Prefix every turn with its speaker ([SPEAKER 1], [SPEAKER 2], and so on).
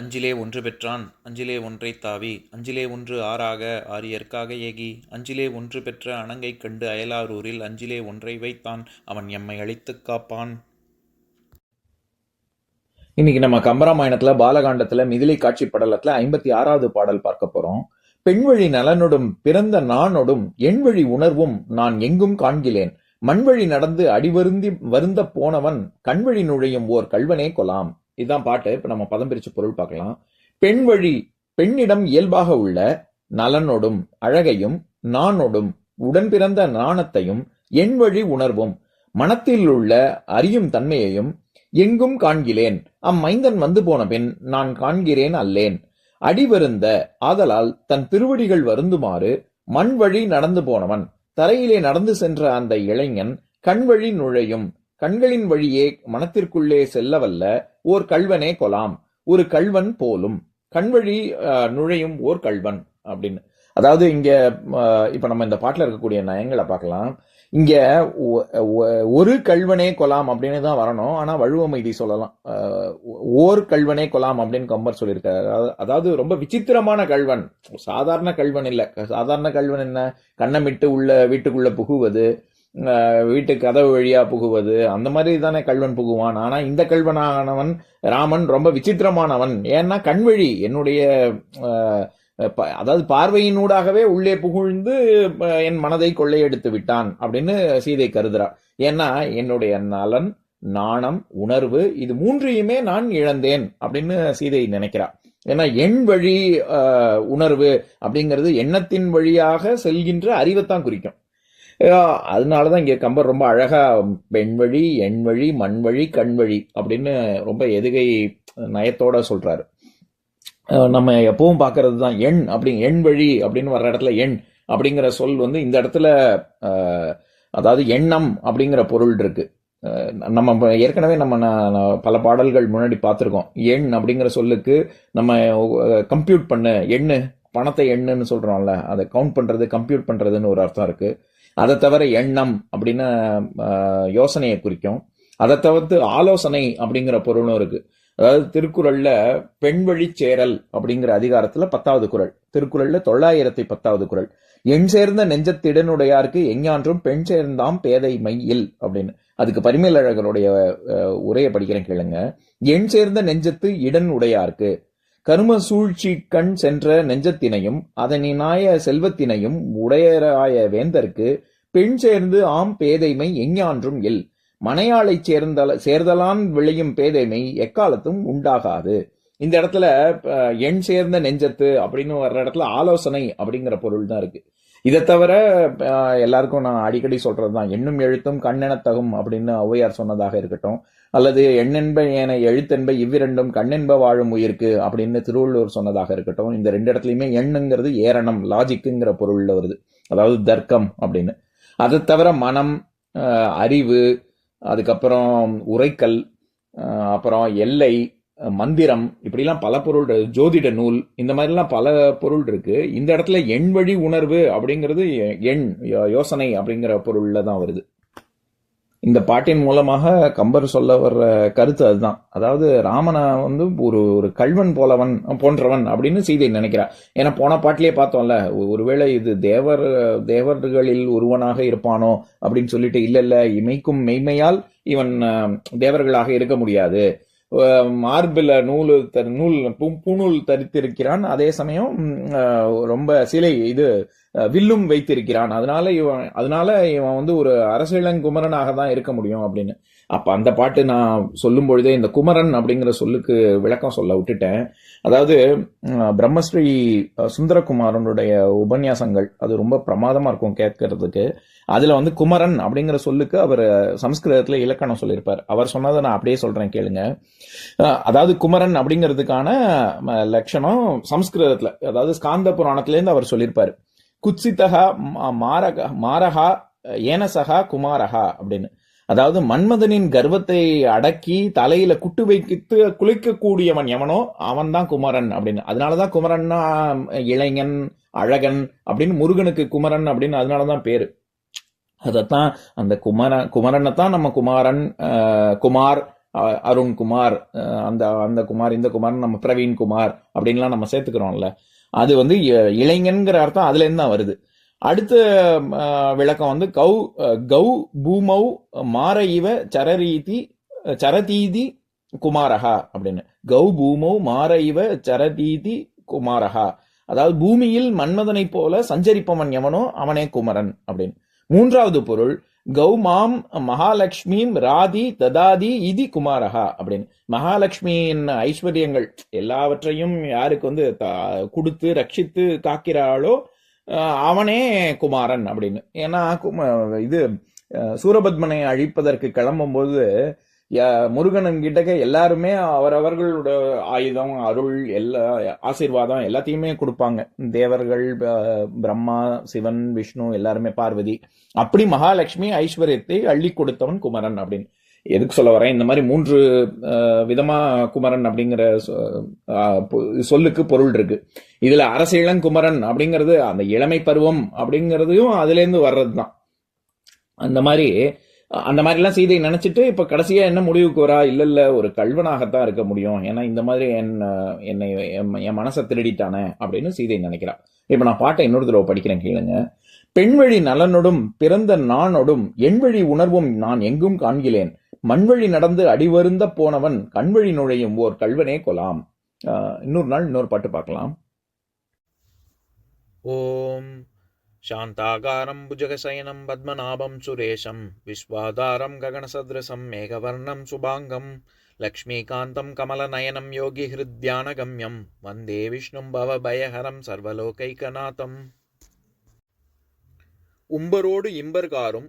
[SPEAKER 1] அஞ்சிலே ஒன்று பெற்றான் அஞ்சிலே ஒன்றை தாவி அஞ்சிலே ஒன்று ஆறாக ஆரியற்காக ஏகி அஞ்சிலே ஒன்று பெற்ற அணங்கை கண்டு அயலாரூரில் அஞ்சிலே ஒன்றை வைத்தான் அவன் எம்மை அழித்துக் காப்பான்
[SPEAKER 2] இன்னைக்கு நம்ம கம்பராமாயணத்தில் பாலகாண்டத்தில் மிதிலை காட்சி படலத்தில் ஐம்பத்தி ஆறாவது பாடல் பார்க்க போகிறோம் பெண்வழி நலனுடும் பிறந்த என் எண்வழி உணர்வும் நான் எங்கும் காண்கிறேன் மண்வழி நடந்து அடிவருந்தி வருந்த போனவன் கண்வழி நுழையும் ஓர் கல்வனே கொலாம் இதுதான் பாட்டு இப்போ நம்ம பதம் பிரிச்சு பொருள் பார்க்கலாம் பெண் வழி பெண்ணிடம் இயல்பாக உள்ள நலனோடும் அழகையும் நானோடும் உடன் பிறந்த நாணத்தையும் என் வழி உணர்வும் மனத்தில் உள்ள அறியும் தன்மையையும் எங்கும் காண்கிறேன் அம்மைந்தன் வந்து போன பின் நான் காண்கிறேன் அல்லேன் அடிவருந்த ஆதலால் தன் திருவடிகள் வருந்துமாறு மண் வழி நடந்து போனவன் தரையிலே நடந்து சென்ற அந்த இளைஞன் கண்வழி நுழையும் கண்களின் வழியே மனத்திற்குள்ளே செல்லவல்ல ஓர் கல்வனே கொலாம் ஒரு கல்வன் போலும் கண்வழி நுழையும் ஓர் கல்வன் அப்படின்னு அதாவது இங்க இப்ப நம்ம இந்த பாட்டில் இருக்கக்கூடிய நயங்களை பார்க்கலாம் இங்க ஒரு கல்வனே கொலாம் அப்படின்னு தான் வரணும் ஆனா வழுவமைதி சொல்லலாம் ஓர் கல்வனே கொலாம் அப்படின்னு கம்பர் சொல்லியிருக்காரு அதாவது ரொம்ப விசித்திரமான கல்வன் சாதாரண கல்வன் இல்லை சாதாரண கல்வன் என்ன கண்ணமிட்டு உள்ள வீட்டுக்குள்ள புகுவது வீட்டு கதவு வழியா புகுவது அந்த மாதிரி தானே கல்வன் புகுவான் ஆனா இந்த கல்வனானவன் ராமன் ரொம்ப விசித்திரமானவன் ஏன்னா கண்வழி என்னுடைய அதாவது பார்வையினூடாகவே உள்ளே புகுழ்ந்து என் மனதை கொள்ளையெடுத்து விட்டான் அப்படின்னு சீதை கருதுறா ஏன்னா என்னுடைய நலன் நாணம் உணர்வு இது மூன்றையுமே நான் இழந்தேன் அப்படின்னு சீதை நினைக்கிறா ஏன்னா எண் வழி உணர்வு அப்படிங்கிறது எண்ணத்தின் வழியாக செல்கின்ற அறிவைத்தான் குறிக்கும் அதனால தான் இங்கே கம்பர் ரொம்ப அழகாக பெண்வழி எண்வழி மண்வழி கண்வழி அப்படின்னு ரொம்ப எதுகை நயத்தோட சொல்கிறாரு நம்ம எப்பவும் பார்க்கறது தான் எண் அப்படி எண் வழி அப்படின்னு வர்ற இடத்துல எண் அப்படிங்கிற சொல் வந்து இந்த இடத்துல அதாவது எண்ணம் அப்படிங்கிற பொருள் இருக்கு நம்ம ஏற்கனவே நம்ம பல பாடல்கள் முன்னாடி பார்த்துருக்கோம் எண் அப்படிங்கிற சொல்லுக்கு நம்ம கம்ப்யூட் பண்ண எண்ணு பணத்தை எண்ணுன்னு சொல்கிறோம்ல அதை கவுண்ட் பண்ணுறது கம்ப்யூட் பண்ணுறதுன்னு ஒரு அர்த்தம் இருக்குது அதை தவிர எண்ணம் அப்படின்னு யோசனையை குறிக்கும் அதை தவிர்த்து ஆலோசனை அப்படிங்கிற பொருளும் இருக்கு அதாவது திருக்குறள்ல பெண் வழி சேரல் அப்படிங்கிற அதிகாரத்துல பத்தாவது குரல் திருக்குறள்ல தொள்ளாயிரத்தி பத்தாவது குரல் எண் சேர்ந்த நெஞ்சத்திடனுடையாருக்கு எஞ்ஞான்றும் பெண் சேர்ந்தாம் பேதை மையில் அப்படின்னு அதுக்கு பரிமேலழகருடைய உரையை படிக்கிறேன் கேளுங்க எண் சேர்ந்த நெஞ்சத்து இடன் உடையாருக்கு கரும சூழ்ச்சி கண் சென்ற நெஞ்சத்தினையும் அதனினாய செல்வத்தினையும் உடையராய வேந்தர்க்கு பெண் சேர்ந்து ஆம் பேதைமை எஞ்ஞான்றும் இல் மனையாளைச் சேர்ந்தல சேர்தலான் விளையும் பேதைமை எக்காலத்தும் உண்டாகாது இந்த இடத்துல எண் சேர்ந்த நெஞ்சத்து அப்படின்னு வர்ற இடத்துல ஆலோசனை அப்படிங்கிற பொருள் தான் இருக்கு இதை தவிர எல்லாருக்கும் நான் அடிக்கடி சொல்றது தான் எண்ணும் எழுத்தும் கண்ணென தகும் அப்படின்னு ஔவையார் சொன்னதாக இருக்கட்டும் அல்லது எண்ணென்ப ஏன எழுத்தென்ப இவ்விரண்டும் கண்ணென்ப வாழும் உயிர்க்கு அப்படின்னு திருவள்ளுவர் சொன்னதாக இருக்கட்டும் இந்த ரெண்டு இடத்துலையுமே எண்ணுங்கிறது ஏரணம் லாஜிக்குங்கிற பொருளில் வருது அதாவது தர்க்கம் அப்படின்னு அதை தவிர மனம் அறிவு அதுக்கப்புறம் உரைக்கல் அப்புறம் எல்லை மந்திரம் இப்படிலாம் பல பொருள் ஜோதிட நூல் இந்த மாதிரிலாம் பல பொருள் இருக்கு இந்த இடத்துல எண் வழி உணர்வு அப்படிங்கிறது எண் யோசனை அப்படிங்கிற பொருளில் தான் வருது இந்த பாட்டின் மூலமாக கம்பர் சொல்ல வர்ற கருத்து அதுதான் அதாவது ராமனை வந்து ஒரு ஒரு கல்வன் போலவன் போன்றவன் அப்படின்னு சீதை நினைக்கிறா ஏன்னா போன பாட்டிலே பார்த்தோம்ல ஒருவேளை இது தேவர் தேவர்களில் ஒருவனாக இருப்பானோ அப்படின்னு சொல்லிட்டு இல்லை இல்லை இமைக்கும் மெய்மையால் இவன் தேவர்களாக இருக்க முடியாது மார்பில் நூல் தரு நூல் பூநூல் தரித்திருக்கிறான் அதே சமயம் ரொம்ப சிலை இது வில்லும் வைத்திருக்கிறான் அதனால இவன் அதனால இவன் வந்து ஒரு அரசியலங்குமரனாக தான் இருக்க முடியும் அப்படின்னு அப்போ அந்த பாட்டு நான் சொல்லும் பொழுதே இந்த குமரன் அப்படிங்கிற சொல்லுக்கு விளக்கம் சொல்ல விட்டுட்டேன் அதாவது பிரம்மஸ்ரீ சுந்தரகுமாரனுடைய உபன்யாசங்கள் அது ரொம்ப பிரமாதமாக இருக்கும் கேட்கறதுக்கு அதில் வந்து குமரன் அப்படிங்கிற சொல்லுக்கு அவர் சம்ஸ்கிருதத்தில் இலக்கணம் சொல்லியிருப்பார் அவர் சொன்னதை நான் அப்படியே சொல்கிறேன் கேளுங்க அதாவது குமரன் அப்படிங்கிறதுக்கான லட்சணம் சம்ஸ்கிருதத்தில் அதாவது ஸ்காந்த புராணத்துலேருந்து அவர் சொல்லியிருப்பார் குச்சித்தகா மாரக மாரகா ஏனசகா குமாரகா அப்படின்னு அதாவது மன்மதனின் கர்வத்தை அடக்கி தலையில குட்டு வைத்து குளிக்கக்கூடியவன் எவனோ அவன் தான் குமரன் அப்படின்னு அதனாலதான் குமரன்னா இளைஞன் அழகன் அப்படின்னு முருகனுக்கு குமரன் அப்படின்னு அதனாலதான் பேரு அதைத்தான் அந்த குமர குமரனை தான் நம்ம குமாரன் குமார் அருண்குமார் அந்த அந்த குமார் இந்த குமார் நம்ம பிரவீன் குமார் அப்படின்லாம் நம்ம சேர்த்துக்கிறோம்ல அது வந்து இளைஞன்கிற அர்த்தம் அதுலேருந்து தான் வருது அடுத்த விளக்கம் வந்து கௌ கௌ பூமௌ மார இவ சரரீதி சரதீதி குமாரஹா அப்படின்னு கௌ பூமௌ மார இவ சரதீதி குமாரஹா அதாவது பூமியில் மன்மதனை போல சஞ்சரிப்பவன் எவனோ அவனே குமரன் அப்படின்னு மூன்றாவது பொருள் கௌமாம் மகாலட்சுமியும் ராதி ததாதி இதி குமாரஹா அப்படின்னு மகாலட்சுமியின் ஐஸ்வர்யங்கள் எல்லாவற்றையும் யாருக்கு வந்து கொடுத்து ரட்சித்து காக்கிறாளோ அவனே குமாரன் அப்படின்னு ஏன்னா கும இது சூரபத்மனை அழிப்பதற்கு கிளம்பும்போது முருகனன் கிட்டக்க எல்லாருமே அவரவர்களோட ஆயுதம் அருள் எல்லா ஆசீர்வாதம் எல்லாத்தையுமே கொடுப்பாங்க தேவர்கள் பிரம்மா சிவன் விஷ்ணு எல்லாருமே பார்வதி அப்படி மகாலட்சுமி ஐஸ்வர்யத்தை அள்ளி கொடுத்தவன் குமரன் அப்படின்னு எதுக்கு சொல்ல வரேன் இந்த மாதிரி மூன்று விதமா குமரன் அப்படிங்கிற சொல்லுக்கு பொருள் இருக்கு இதுல அரச குமரன் அப்படிங்கிறது அந்த இளமை பருவம் அப்படிங்கிறதையும் அதுலேருந்து இருந்து வர்றதுதான் அந்த மாதிரி அந்த மாதிரிலாம் சீதை நினச்சிட்டு இப்போ கடைசியாக என்ன முடிவுக்கு வரா இல்ல இல்ல ஒரு கல்வனாகத்தான் இருக்க முடியும் ஏன்னா இந்த மாதிரி என் என்னை என் மனசை திருடிட்டானே அப்படின்னு சீதை நினைக்கிறா இப்போ நான் பாட்டை இன்னொரு தடவை படிக்கிறேன் கேளுங்க பெண்வழி நலனொடும் பிறந்த நானொடும் எண்வழி உணர்வும் நான் எங்கும் காண்கிறேன் மண்வழி நடந்து அடிவருந்த போனவன் கண்வழி நுழையும் ஓர் கல்வனே கொலாம் இன்னொரு நாள் இன்னொரு பாட்டு பார்க்கலாம்
[SPEAKER 1] ஓம் சாந்தாகாரம் புஜகசயனம் பத்மநாபம் சுரேஷம் விஸ்வாதாரம் ககனசத்ரசம் மேகவர்ணம் சுபாங்கம் லக்ஷ்மீகாந்தம் கமலநயனம் யோகி ஹிருத்யான கம்யம் வந்தே விஷ்ணு பவ பயஹரம் சர்வலோகைக்கநாதம் உம்பரோடு இம்பர்காரும்